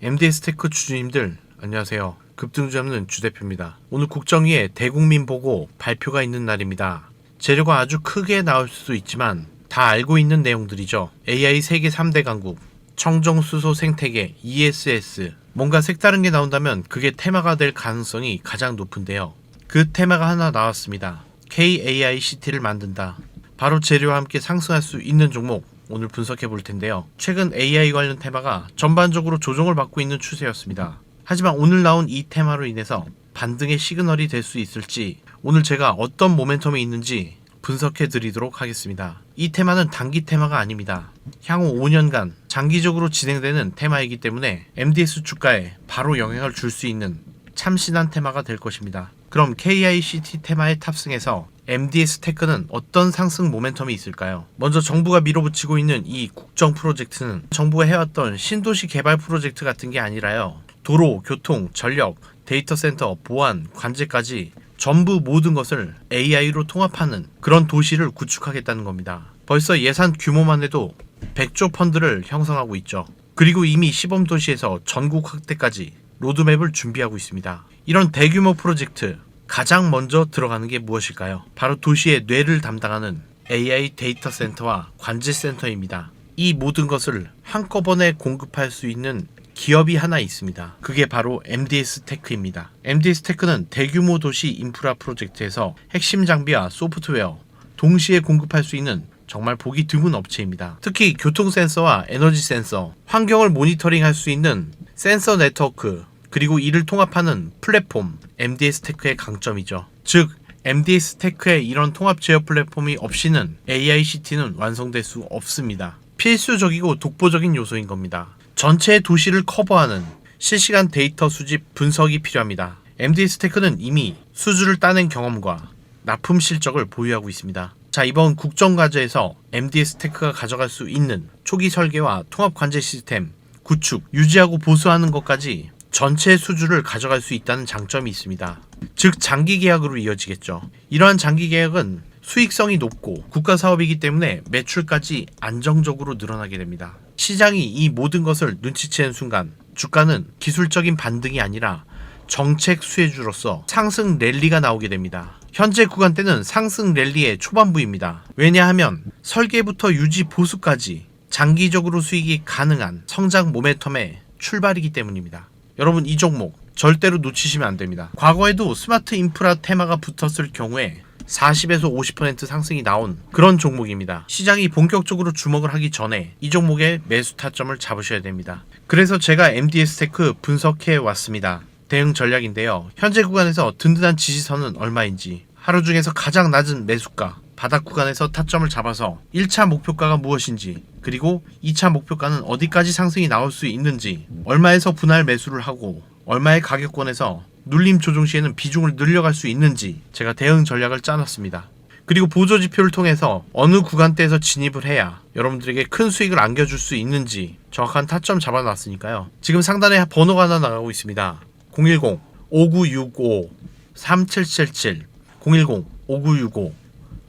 MDS 테크 주주님들 안녕하세요. 급등 잡는 주 대표입니다. 오늘 국정위에 대국민 보고 발표가 있는 날입니다. 재료가 아주 크게 나올 수도 있지만 다 알고 있는 내용들이죠. AI 세계 3대 강국, 청정수소 생태계, ESS. 뭔가 색다른 게 나온다면 그게 테마가 될 가능성이 가장 높은데요. 그 테마가 하나 나왔습니다. KAICT를 만든다. 바로 재료와 함께 상승할 수 있는 종목 오늘 분석해 볼 텐데요. 최근 AI 관련 테마가 전반적으로 조정을 받고 있는 추세였습니다. 하지만 오늘 나온 이 테마로 인해서 반등의 시그널이 될 수 있을지 오늘 제가 어떤 모멘텀이 있는지 분석해 드리도록 하겠습니다. 이 테마는 단기 테마가 아닙니다. 향후 5년간 장기적으로 진행되는 테마이기 때문에 MDS 주가에 바로 영향을 줄 수 있는 참신한 테마가 될 것입니다. 그럼 KICT 테마에 탑승해서 MDS 테크는 어떤 상승 모멘텀이 있을까요? 먼저 정부가 밀어붙이고 있는 이 국정 프로젝트는 정부가 해왔던 신도시 개발 프로젝트 같은 게 아니라요. 도로, 교통, 전력, 데이터 센터, 보안, 관제까지 전부 모든 것을 AI로 통합하는 그런 도시를 구축하겠다는 겁니다. 벌써 예산 규모만 해도 100조 펀드를 형성하고 있죠. 그리고 이미 시범 도시에서 전국 확대까지 로드맵을 준비하고 있습니다. 이런 대규모 프로젝트 가장 먼저 들어가는 게 무엇일까요? 바로 도시의 뇌를 담당하는 AI 데이터 센터와 관제 센터입니다. 이 모든 것을 한꺼번에 공급할 수 있는 기업이 하나 있습니다. 그게 바로 MDS 테크입니다. MDS 테크는 대규모 도시 인프라 프로젝트에서 핵심 장비와 소프트웨어 동시에 공급할 수 있는 정말 보기 드문 업체입니다. 특히 교통 센서와 에너지 센서, 환경을 모니터링 할 수 있는 센서 네트워크, 그리고 이를 통합하는 플랫폼 MDS 테크의 강점이죠. 즉 MDS 테크의 이런 통합 제어 플랫폼이 없이는 AICT는 완성될 수 없습니다. 필수적이고 독보적인 요소인 겁니다. 전체 도시를 커버하는 실시간 데이터 수집 분석이 필요합니다. MDS 테크는 이미 수주를 따낸 경험과 납품 실적을 보유하고 있습니다. 자, 이번 국정과제에서 MDS 테크가 가져갈 수 있는 초기 설계와 통합 관제 시스템 구축, 유지하고 보수하는 것까지 전체 수주를 가져갈 수 있다는 장점이 있습니다. 즉 장기 계약으로 이어지겠죠. 이러한 장기 계약은 수익성이 높고 국가 사업이기 때문에 매출까지 안정적으로 늘어나게 됩니다. 시장이 이 모든 것을 눈치채는 순간 주가는 기술적인 반등이 아니라 정책 수혜주로서 상승 랠리가 나오게 됩니다. 현재 구간대는 상승 랠리의 초반부입니다. 왜냐하면 설계부터 유지 보수까지 장기적으로 수익이 가능한 성장 모멘텀의 출발이기 때문입니다. 여러분 이 종목 절대로 놓치시면 안 됩니다. 과거에도 스마트 인프라 테마가 붙었을 경우에 40에서 50% 상승이 나온 그런 종목입니다. 시장이 본격적으로 주목을 하기 전에 이 종목의 매수 타점을 잡으셔야 됩니다. 그래서 제가 MDS 테크 분석해 왔습니다. 대응 전략인데요. 현재 구간에서 든든한 지지선은 얼마인지, 하루 중에서 가장 낮은 매수가, 바닥 구간에서 타점을 잡아서 1차 목표가가 무엇인지, 그리고 2차 목표가는 어디까지 상승이 나올 수 있는지, 얼마에서 분할 매수를 하고, 얼마의 가격권에서 눌림 조정 시에는 비중을 늘려갈 수 있는지 제가 대응 전략을 짜놨습니다. 그리고 보조 지표를 통해서 어느 구간대에서 진입을 해야 여러분들에게 큰 수익을 안겨줄 수 있는지 정확한 타점 잡아놨으니까요. 지금 상단에 번호가 하나 나가고 있습니다. 010 5965 3777 010 5965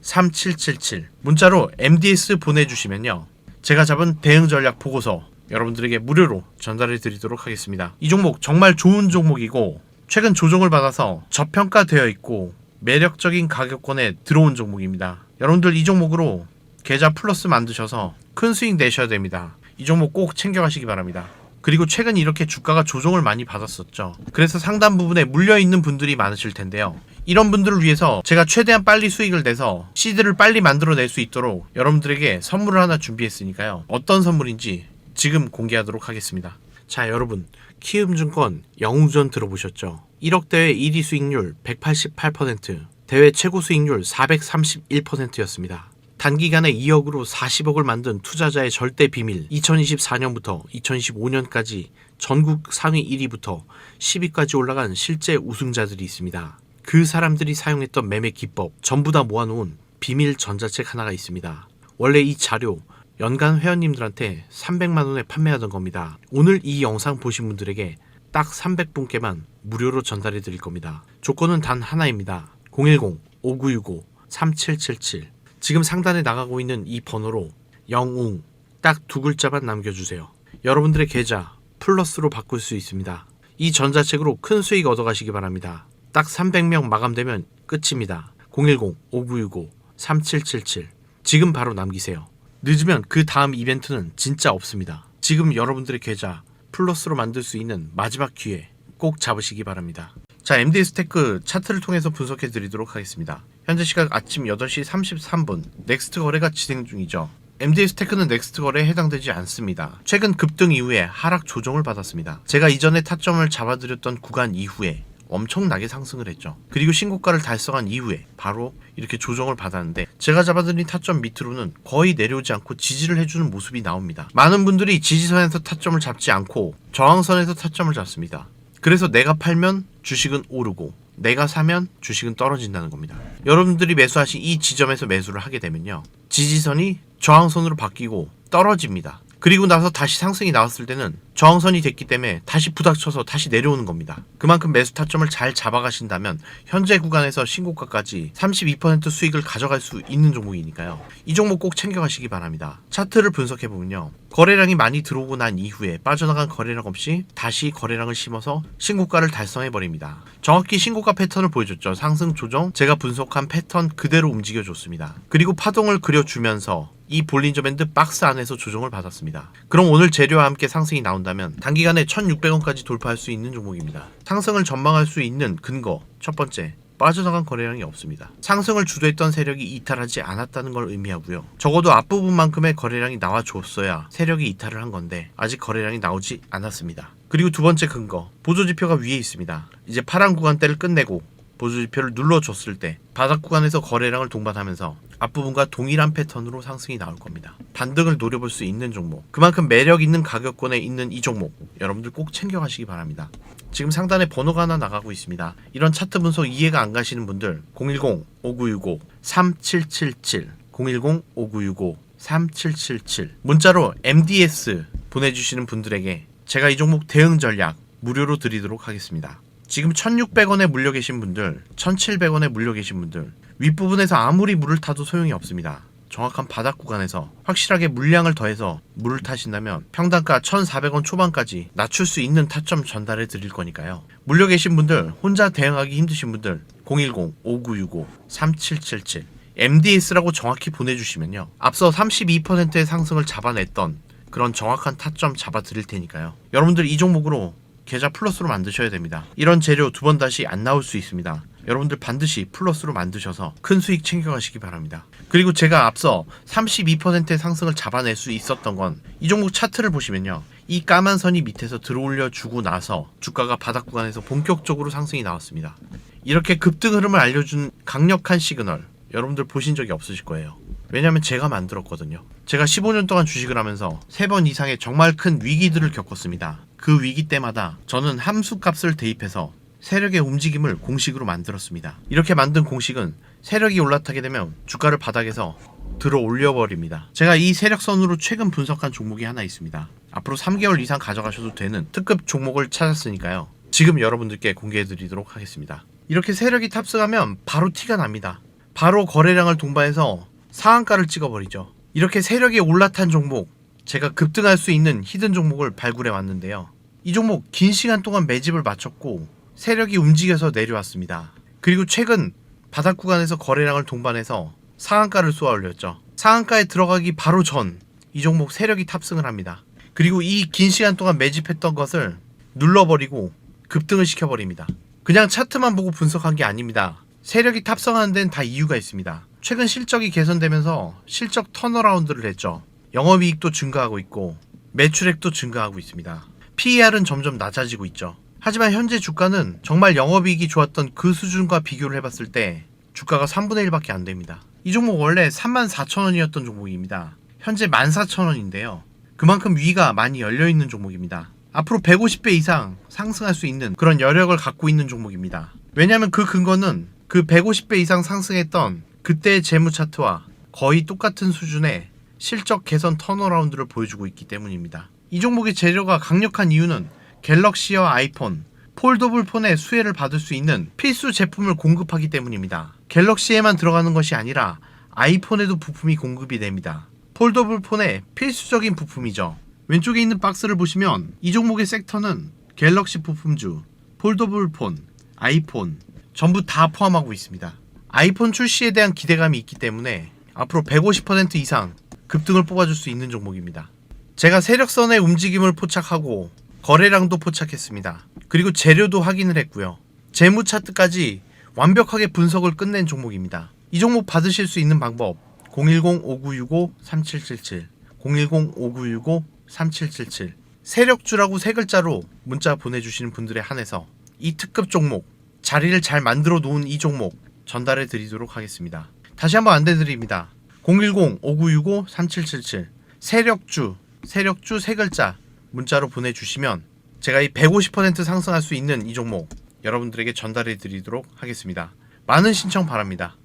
3777 문자로 MDS 보내주시면요. 제가 잡은 대응 전략 보고서 여러분들에게 무료로 전달해 드리도록 하겠습니다. 이 종목 정말 좋은 종목이고 최근 조정을 받아서 저평가되어 있고 매력적인 가격권에 들어온 종목입니다. 여러분들 이 종목으로 계좌 플러스 만드셔서 큰 수익 내셔야 됩니다. 이 종목 꼭 챙겨가시기 바랍니다. 그리고 최근 이렇게 주가가 조정을 많이 받았었죠. 그래서 상단 부분에 물려 있는 분들이 많으실 텐데요. 이런 분들을 위해서 제가 최대한 빨리 수익을 내서 시드를 빨리 만들어낼 수 있도록 여러분들에게 선물을 하나 준비했으니까요. 어떤 선물인지 지금 공개하도록 하겠습니다. 자, 여러분. 키움증권 영웅전 들어보셨죠? 1억 대회 1위 수익률 188%, 대회 최고 수익률 431%였습니다. 단기간에 2억으로 40억을 만든 투자자의 절대 비밀 2024년부터 2025년까지 전국 상위 1위부터 10위까지 올라간 실제 우승자들이 있습니다. 그 사람들이 사용했던 매매 기법 전부 다 모아놓은 비밀 전자책 하나가 있습니다. 원래 이 자료 연간 회원님들한테 300만 원에 판매하던 겁니다. 오늘 이 영상 보신 분들에게 딱 300분께만 무료로 전달해 드릴 겁니다. 조건은 단 하나입니다. 010-5965-3777 지금 상단에 나가고 있는 이 번호로 영웅 딱 두 글자만 남겨주세요. 여러분들의 계좌 플러스로 바꿀 수 있습니다. 이 전자책으로 큰 수익 얻어가시기 바랍니다. 딱 300명 마감되면 끝입니다. 010-5965-3777 지금 바로 남기세요. 늦으면 그 다음 이벤트는 진짜 없습니다. 지금 여러분들의 계좌 플러스로 만들 수 있는 마지막 기회 꼭 잡으시기 바랍니다. 자, MD 스테크 차트를 통해서 분석해 드리도록 하겠습니다. 현재 시각 아침 8시 33분 넥스트 거래가 진행 중이죠. MD 스테크는 넥스트 거래에 해당되지 않습니다. 최근 급등 이후에 하락 조정을 받았습니다. 제가 이전에 타점을 잡아드렸던 구간 이후에 엄청나게 상승을 했죠. 그리고 신고가를 달성한 이후에 바로 이렇게 조정을 받았는데 제가 잡아드린 타점 밑으로는 거의 내려오지 않고 지지를 해주는 모습이 나옵니다. 많은 분들이 지지선에서 타점을 잡지 않고 저항선에서 타점을 잡습니다. 그래서 내가 팔면 주식은 오르고 내가 사면 주식은 떨어진다는 겁니다. 여러분들이 매수하신 이 지점에서 매수를 하게 되면요. 지지선이 저항선으로 바뀌고 떨어집니다. 그리고 나서 다시 상승이 나왔을 때는 저항선이 됐기 때문에 다시 부닥쳐서 다시 내려오는 겁니다. 그만큼 매수 타점을 잘 잡아가신다면 현재 구간에서 신고가까지 32% 수익을 가져갈 수 있는 종목이니까요. 이 종목 꼭 챙겨가시기 바랍니다. 차트를 분석해보면요. 거래량이 많이 들어오고 난 이후에 빠져나간 거래량 없이 다시 거래량을 심어서 신고가를 달성해버립니다. 정확히 신고가 패턴을 보여줬죠. 상승 조정, 제가 분석한 패턴 그대로 움직여줬습니다. 그리고 파동을 그려주면서 이 볼린저 밴드 박스 안에서 조정을 받았습니다. 그럼 오늘 재료와 함께 상승이 나온다 면 단기간에 1,600원까지 돌파할 수 있는 종목입니다. 상승을 전망할 수 있는 근거 첫 번째 빠져나간 거래량이 없습니다. 상승을 주도했던 세력이 이탈하지 않았다는 걸 의미하고요. 적어도 앞부분만큼의 거래량이 나와줬어야 세력이 이탈을 한 건데 아직 거래량이 나오지 않았습니다. 그리고 두 번째 근거 보조지표가 위에 있습니다. 이제 파란 구간대를 끝내고 보조지표를 눌러줬을 때 바닥 구간에서 거래량을 동반하면서 앞부분과 동일한 패턴으로 상승이 나올 겁니다. 반등을 노려볼 수 있는 종목, 그만큼 매력 있는 가격권에 있는 이 종목, 여러분들 꼭 챙겨가시기 바랍니다. 지금 상단에 번호가 하나 나가고 있습니다. 이런 차트 분석 이해가 안 가시는 분들 010-5965-3777 010-5965-3777 문자로 MDS 보내주시는 분들에게 제가 이 종목 대응 전략 무료로 드리도록 하겠습니다. 지금 1,600원에 물려 계신 분들, 1,700원에 물려 계신 분들, 윗부분에서 아무리 물을 타도 소용이 없습니다. 정확한 바닥 구간에서 확실하게 물량을 더해서 물을 타신다면 평단가 1,400원 초반까지 낮출 수 있는 타점 전달해 드릴 거니까요. 물려 계신 분들, 혼자 대응하기 힘드신 분들 010-5965-3777 MDS라고 정확히 보내주시면요. 앞서 32%의 상승을 잡아냈던 그런 정확한 타점 잡아 드릴 테니까요. 여러분들 이 종목으로 계좌 플러스로 만드셔야 됩니다. 이런 재료 두 번 다시 안 나올 수 있습니다. 여러분들 반드시 플러스로 만드셔서 큰 수익 챙겨가시기 바랍니다. 그리고 제가 앞서 32%의 상승을 잡아낼 수 있었던 건 이 종목 차트를 보시면요. 이 까만 선이 밑에서 들어올려 주고 나서 주가가 바닥 구간에서 본격적으로 상승이 나왔습니다. 이렇게 급등 흐름을 알려준 강력한 시그널 여러분들 보신 적이 없으실 거예요. 왜냐면 제가 만들었거든요. 제가 15년 동안 주식을 하면서 3번 이상의 정말 큰 위기들을 겪었습니다. 그 위기 때마다 저는 함수 값을 대입해서 세력의 움직임을 공식으로 만들었습니다. 이렇게 만든 공식은 세력이 올라타게 되면 주가를 바닥에서 들어 올려버립니다. 제가 이 세력선으로 최근 분석한 종목이 하나 있습니다. 앞으로 3개월 이상 가져가셔도 되는 특급 종목을 찾았으니까요. 지금 여러분들께 공개해드리도록 하겠습니다. 이렇게 세력이 탑승하면 바로 티가 납니다. 바로 거래량을 동반해서 상한가를 찍어버리죠. 이렇게 세력이 올라탄 종목, 제가 급등할 수 있는 히든 종목을 발굴해 왔는데요. 이 종목 긴 시간 동안 매집을 마쳤고 세력이 움직여서 내려왔습니다. 그리고 최근 바닥 구간에서 거래량을 동반해서 상한가를 쏘아 올렸죠. 상한가에 들어가기 바로 전 이 종목 세력이 탑승을 합니다. 그리고 이 긴 시간 동안 매집했던 것을 눌러버리고 급등을 시켜버립니다. 그냥 차트만 보고 분석한 게 아닙니다. 세력이 탑승하는 데는 다 이유가 있습니다. 최근 실적이 개선되면서 실적 턴어라운드를 했죠. 영업이익도 증가하고 있고 매출액도 증가하고 있습니다. PER은 점점 낮아지고 있죠. 하지만 현재 주가는 정말 영업이익이 좋았던 그 수준과 비교를 해봤을 때 주가가 3분의 1밖에 안 됩니다. 이 종목 원래 34,000원이었던 종목입니다. 현재 14,000원인데요. 그만큼 위가 많이 열려있는 종목입니다. 앞으로 150배 이상 상승할 수 있는 그런 여력을 갖고 있는 종목입니다. 왜냐하면 그 근거는 그 150배 이상 상승했던 그때의 재무 차트와 거의 똑같은 수준의 실적 개선 턴어라운드를 보여주고 있기 때문입니다. 이 종목의 재료가 강력한 이유는 갤럭시와 아이폰, 폴더블 폰의 수혜를 받을 수 있는 필수 제품을 공급하기 때문입니다. 갤럭시에만 들어가는 것이 아니라 아이폰에도 부품이 공급이 됩니다. 폴더블 폰의 필수적인 부품이죠. 왼쪽에 있는 박스를 보시면 이 종목의 섹터는 갤럭시 부품주, 폴더블 폰, 아이폰 전부 다 포함하고 있습니다. 아이폰 출시에 대한 기대감이 있기 때문에 앞으로 150% 이상 급등을 뽑아줄 수 있는 종목입니다. 제가 세력선의 움직임을 포착하고 거래량도 포착했습니다. 그리고 재료도 확인을 했고요. 재무 차트까지 완벽하게 분석을 끝낸 종목입니다. 이 종목 받으실 수 있는 방법 010-5965-3777 010-5965-3777 세력주라고 세 글자로 문자 보내주시는 분들에 한해서 이 특급 종목 자리를 잘 만들어 놓은 이 종목 전달해 드리도록 하겠습니다. 다시 한번 안내 드립니다. 010-5965-3777 세력주 세력주 세 글자 문자로 보내주시면 제가 이 150% 상승할 수 있는 이 종목 여러분들에게 전달해 드리도록 하겠습니다. 많은 신청 바랍니다.